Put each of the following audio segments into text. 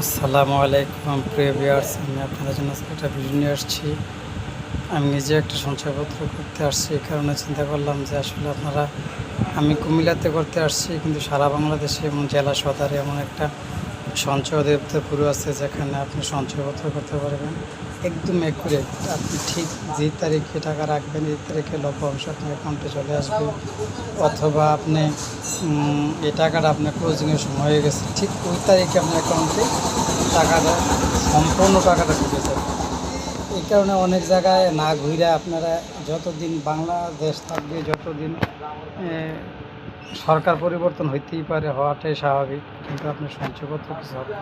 আসসালামু আলাইকুম, প্রিয় আমি আপনাদের জন্য একটা ভিডিও নিয়ে আসছি। আমি নিজে একটা সঞ্চয়পত্র করতে আসছি, এই কারণে চিন্তা করলাম যে আসলে আপনারা, আমি কুমিল্লাতে করতে আসছি, কিন্তু সারা বাংলাদেশে এবং জেলা সদরে এমন একটা সঞ্চয় অধিদপ্তর পুরো আছে যেখানে আপনি সঞ্চয়পত্র করতে পারবেন। একদম একুরেট আপনি ঠিক যে তারিখে টাকা রাখবেন, এই তারিখে লক্ষ্য অংশ আপনার অ্যাকাউন্টে চলে আসবে। অথবা আপনি এই টাকাটা আপনার ক্লোজিংয়ের সময় হয়ে গেছে। ঠিক ওই তারিখে আপনার অ্যাকাউন্টে টাকাটা, সম্পূর্ণ টাকাটা ঢুকে যাবে। এই কারণে অনেক জায়গায় না ঘুরে আপনারা যতদিন বাংলাদেশ থাকবে, যতদিন সরকার পরিবর্তন হইতেই পারে, হওয়াটাই স্বাভাবিক, কিন্তু আপনার সঞ্চয়পত্র কিছু হবে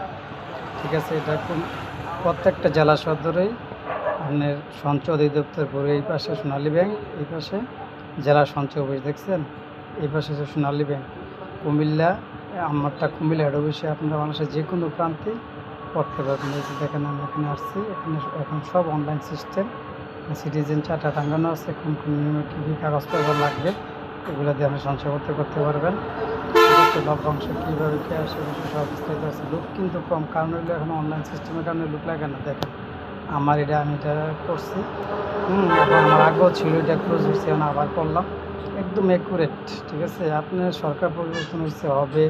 ঠিক আছে, এটা কোন প্রত্যেকটা জেলা সদরেই আপনার সঞ্চয় অধিদপ্তর পড়ে এই পাশে সোনালী ব্যাংক, এই পাশে জেলা সঞ্চয় অফিস দেখছেন, এই পাশে হচ্ছে সোনালী ব্যাংক। কুমিল্লা, আমারটা কুমিল্লা হেড অফিসে আপনারা মানুষের যে কোনো প্রান্তে করতে পারবেন। এই যে দেখেন আমি এখানে আসছি, এখানে এখন সব অনলাইন সিস্টেম সিটিজেন চার্টার টাঙ্গানো আছে, কোন কোন নিয়মে কী কী কাগজপত্র লাগবে। এগুলো দিয়ে আপনি সঞ্চয় করতে করতে পারবেন। লভ্যাংশ কীভাবে কী আসে সব বিস্তারিত আছে। লোক কিন্তু কম, কারণ হলো এখন অনলাইন সিস্টেমের কারণে লুক লাগে না, দেখেন। আমার এটা, আমি এটা করছি। হুম, এখন আমার আগেও ছিল এটা ক্লোজ হয়েছে, এখন আবার করলাম। একদম একুরেট ঠিক আছে? আপনার সরকার পরিবর্তন হচ্ছে হবে।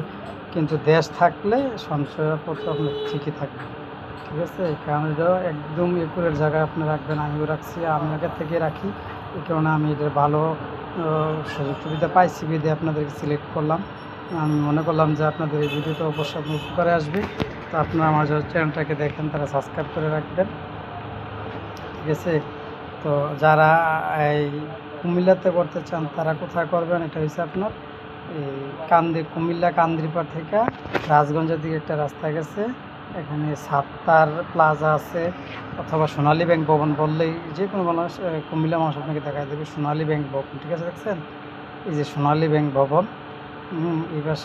কিন্তু দেশ থাকলে সঞ্চয়পত্র আপনার ঠিকই থাকবে, ঠিক আছে? কারণ এটা একদম একুরেট জায়গায় আপনি রাখবেন, আমিও রাখছি আপনাকে থেকে রাখি। কারণে আমি এটা ভালো সুযোগ সুবিধা পাইছি বিধে আপনাদেরকে সিলেক্ট করলাম। আমি মনে করলাম যে আপনাদের এই ভিডিওটা অবশ্যই আপনার উপকারে আসবে। তো আপনারা আমার চ্যানেলটাকে দেখেন, তারা সাবস্ক্রাইব করে রাখবেন। ঠিক আছে? তো যারা এই কুমিল্লাতে করতে চান, তারা কোথায় করবেন? এটা হচ্ছে আপনার এই কান্দি, কুমিল্লা কান্দিরপাড় থেকে রাজগঞ্জের দিকে একটা রাস্তা গেছে। এখানে সাত্তার প্লাজা আছে, অথবা সোনালী ব্যাংক ভবন বললেই যে কোনো মানুষ কুমিল্লা মানুষ আপনাকে দেখা দেবে সোনালী ব্যাংক ভবন, ঠিক আছে দেখছেন? এই যে সোনালী ব্যাংক ভবন পাশে